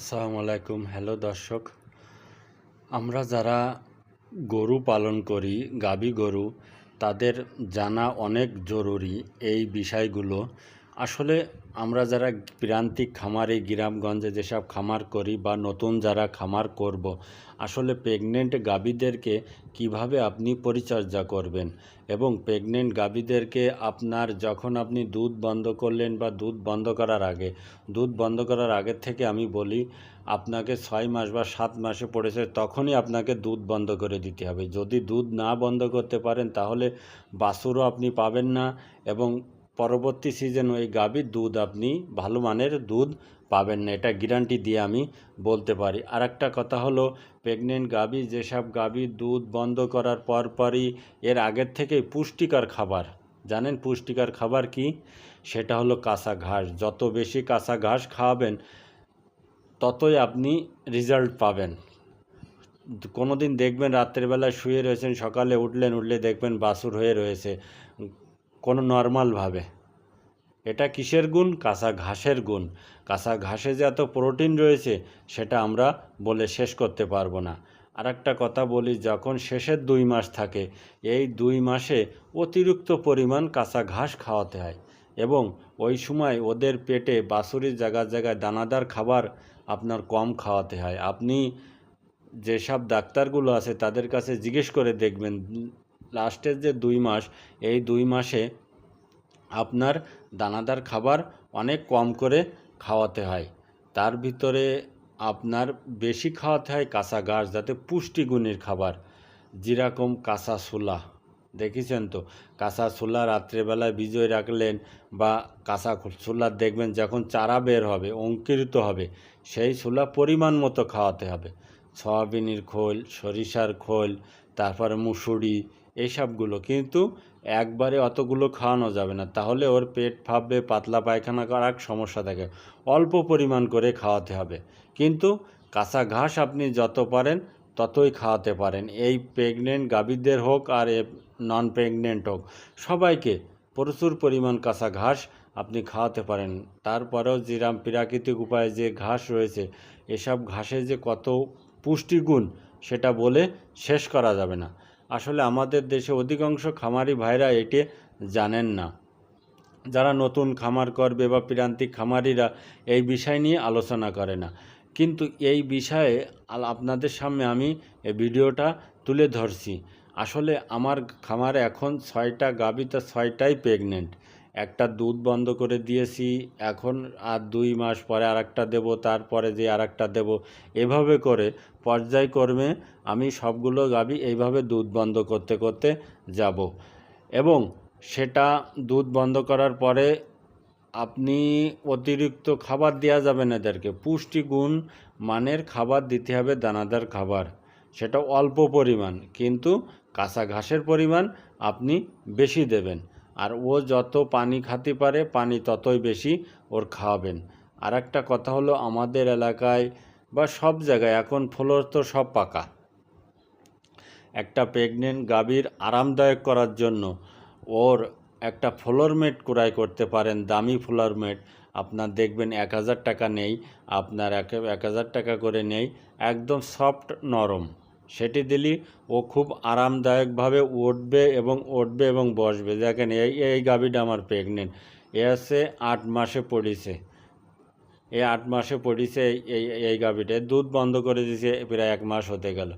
আসসালামু আলাইকুম। হ্যালো দর্শক, আমরা যারা গরু পালন করি, গাবি গরু, তাদের জানা অনেক জরুরি এই বিষয়গুলো। আসলে আমরা যারা প্রান্তিক খামারে, গ্রামগঞ্জে যেসব খামার করি বা নতুন যারা খামার করব, আসলে প্রেগনেন্ট গাবিদেরকে কীভাবে আপনি পরিচর্যা করবেন এবং প্রেগনেন্ট গাবিদেরকে আপনার যখন আপনি দুধ বন্ধ করলেন বা দুধ বন্ধ করার আগে, দুধ বন্ধ করার আগের থেকে আমি বলি, আপনাকে ছয় মাস বা সাত মাসে পড়েছে তখনই আপনাকে দুধ বন্ধ করে দিতে হবে। যদি দুধ না বন্ধ করতে পারেন তাহলে বাছুরও আপনি পাবেন না এবং পরবর্তী সিজন ওই গাভীর দুধ আপনি ভালো মানের দুধ পাবেন না, এটা গ্যারান্টি দিয়ে আমি বলতে পারি। আর একটা কথা হলো প্রেগনেন্ট গাভী, যেসব গাভীর দুধ বন্ধ করার পর পরই এর আগের থেকেই পুষ্টিকর খাবার। জানেন পুষ্টিকর খাবার কি? সেটা হলো কাঁচা ঘাস। যত বেশি কাঁচা ঘাস খাওয়াবেন, ততই আপনি রেজাল্ট পাবেন। কোনো দিন দেখবেন রাত্রেবেলায় শুয়ে রয়েছেন, সকালে উঠলেন, উঠলে দেখবেন বাছুর হয়ে রয়েছে। কোনো নর্মালভাবে এটা কিসের গুণ? কাঁচা ঘাসের গুণ। কাঁচা ঘাসে যে এত প্রোটিন রয়েছে, সেটা আমরা বলে শেষ করতে পারব না। আর একটা কথা বলি, যখন শেষের দুই মাস থাকে, এই দুই মাসে অতিরিক্ত পরিমাণ কাঁচা ঘাস খাওয়াতে হয় এবং ওই সময় ওদের পেটে বাছুরির জায়গায় জায়গায় দানাদার খাবার আপনার কম খাওয়াতে হয়। আপনি যেসব ডাক্তারগুলো আছে, তাদের কাছে জিজ্ঞেস করে দেখবেন লাস্টের যে দুই মাস, এই দুই মাসে আপনার দানাদার খাবার অনেক কম করে খাওয়াতে হয়। তার ভিতরে আপনার বেশি খাওয়াতে হয় কাঁচা ঘাস, যাতে পুষ্টিগুণের খাবার। যেরকম কাঁচা ছোলা, দেখেছেন তো? কাঁচা ছোলা রাত্রেবেলায় বিজয় রাখলেন বা কাঁচা ছোলা দেখবেন যখন চারা বের হবে, অঙ্কুরিত হবে, সেই ছোলা পরিমাণ মতো খাওয়াতে হবে। সয়াবিনের খোল, সরিষার খোল, তারপরে মুসুরি এইসবগুলো কিন্তু একবারে অতগুলো খাওয়ানো যাবে না। তাহলে ওর পেট ফাঁপবে পাতলা পায়খানা করার সমস্যা থাকে। অল্প পরিমাণ করে খাওয়াতে হবে। কিন্তু কাঁচা ঘাস আপনি যত পারেন, ততই খাওয়াতে পারেন। এই প্রেগনেন্ট গাভীদের হোক আর এ নন প্রেগনেন্ট হোক, সবাইকে প্রচুর পরিমাণ কাঁচা ঘাস আপনি খাওয়াতে পারেন। তারপরেও যেরাম প্রাকৃতিক উপায়ে যে ঘাস রয়েছে, এসব ঘাসে যে কত পুষ্টিগুণ, সেটা বলে শেষ করা যাবে না। আসলে আমাদের দেশে অধিকাংশ খামারি ভাইরা এটি জানেন না। যারা নতুন খামার করবে বা প্রান্তিক খামারিরা এই বিষয় নিয়ে আলোচনা করে না। কিন্তু এই বিষয়ে আপনাদের সামনে আমি ভিডিওটা তুলে ধরছি। আসলে আমার খামারে এখন ছয়টা, গাভী ছয়টাই প্রেগনেন্ট একটা দুধ বন্ধ করে দিয়েছি, এখন আর দুই মাস পরে আর একটা দেবো, তারপরে যে আর একটা দেবো। এভাবে করে পর্যায়ক্রমে আমি সবগুলো গাভী এইভাবে দুধ বন্ধ করতে করতে যাব। এবং সেটা দুধ বন্ধ করার পরে আপনি অতিরিক্ত খাবার দেওয়া যাবে না এদেরকে। পুষ্টিগুণ মানের খাবার দিতে হবে দানাদার খাবার। সেটা অল্প পরিমাণ, কিন্তু কাঁচা ঘাসের পরিমাণ আপনি বেশি দেবেন। আর ও যত পানি খাতে পারে, পানি ততই বেশি ওর খাওয়াবেন। আর একটা কথা হলো, আমাদের এলাকায় বা সব জায়গায় এখন ফ্লোর তো সব পাকা। একটা প্রেগনেন্ট গাভীর আরামদায়ক করার জন্য ওর একটা ফ্লোর মেট ক্রয় করতে পারেন, দামি ফ্লোর মেট আপনার দেখবেন এক হাজার টাকা নেই, আপনার এক এক হাজার টাকা করে নেই, একদম সফট নরম। সেটি দিলি ও খুব আরামদায়কভাবে উঠবে এবং উঠবে এবং বসবে। দেখেন, এই এই গাভীটা আমার প্রেগনেন্ট এ আছে আট মাসে পড়িছে। এই আট মাসে পড়িছে এই এই গাভীটা। দুধ বন্ধ করে দিয়েছে প্রায় এক মাস হতে গেল।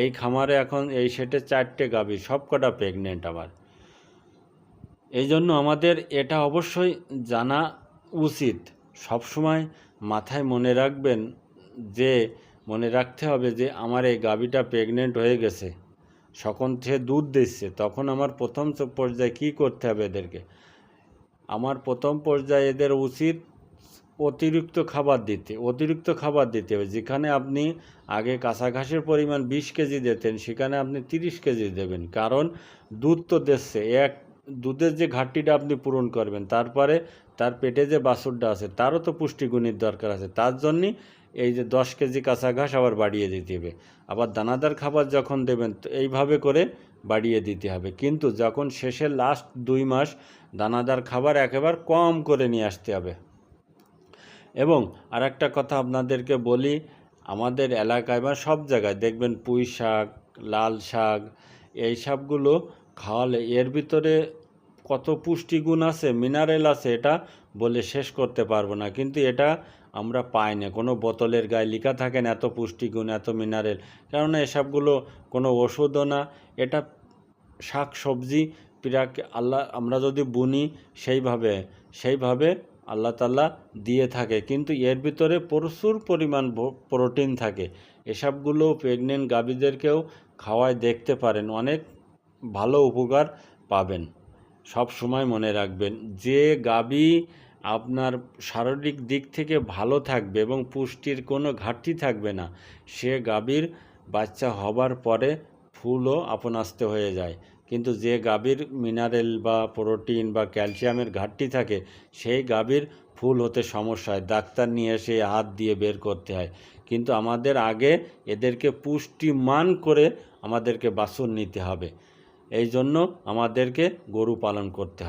এই খামারে এখন এই সেটে চারটে গাভী, সব কটা প্রেগনেন্ট আমার। এই জন্য আমাদের এটা অবশ্যই জানা উচিত। সবসময় মাথায় মনে রাখবেন যে মনে রাখতে হবে যে আমার এই গাভীটা প্রেগনেন্ট হয়ে গেছে। যখন সে দুধ দিচ্ছে, তখন আমার প্রথম পর্যায়ে কী করতে হবে এদেরকে? আমার প্রথম পর্যায়ে এদের উচিত অতিরিক্ত খাবার দিতে, অতিরিক্ত খাবার দিতে হবে। যেখানে আপনি আগে কাঁচা ঘাসের পরিমাণ বিশ কেজি দিতেন, সেখানে আপনি তিরিশ কেজি দেবেন। কারণ দুধ তো দিচ্ছে, এক দুধের যে ঘাটতিটা আপনি পূরণ করবেন, তারপরে তার পেটে যে বাছুরটা আছে, তারও তো পুষ্টিগুণের দরকার আছে। তার জন্যই এই যে দশ কেজি কাঁচা ঘাস আবার বাড়িয়ে দিতে হবে। আবার দানাদার খাবার যখন দেবেন, তো এইভাবে করে বাড়িয়ে দিতে হবে। কিন্তু যখন শেষে লাস্ট দুই মাস দানাদার খাবার একেবারে কম করে নিয়ে আসতে হবে। এবং আর একটা কথা আপনাদেরকে বলি, আমাদের এলাকায় বা সব জায়গায় দেখবেন পুঁই শাক, লাল শাক, এই সবগুলো খাওয়ালে এর ভিতরে কত পুষ্টিগুণ আছে মিনারেল আছে, এটা বলে শেষ করতে পারব না। কিন্তু এটা আমরা পাই না। কোনো বোতলের গায়ে লেখা থাকে না এত পুষ্টিগুণ, এত মিনারেল কেননা এসবগুলো কোনো ওষুধও না। এটা শাক সবজি প্রাক আল্লাহ, আমরা যদি বুনি সেইভাবে সেইভাবে আল্লাহ তাল্লাহ দিয়ে থাকে। কিন্তু এর ভিতরে প্রচুর পরিমাণ প্রোটিন থাকে। এসবগুলো প্রেগনেন্ট গাভীদেরকেও খাওয়ায় দেখতে পারেন, অনেক ভালো উপকার পাবেন। সব সময় মনে রাখবেন, যে গাভী আপনার শারীরিক দিক থেকে ভালো থাকবে এবং পুষ্টির কোনো ঘাটতি থাকবে না। সে গাভীর বাচ্চা হবার পরে ফুলও আপন আস্তে হয়ে যায়। কিন্তু যে গাভীর মিনারেল বা প্রোটিন বা ক্যালসিয়ামের ঘাটতি থাকে, সেই গাভীর ফুল হতে সমস্যা হয়। ডাক্তার নিয়ে এসে হাত দিয়ে বের করতে হয়। কিন্তু আমাদের আগে এদেরকে পুষ্টিমান করে আমাদেরকে বাছুর নিতে হবে। এই জন্য আমাদেরকে গরু পালন করতে হবে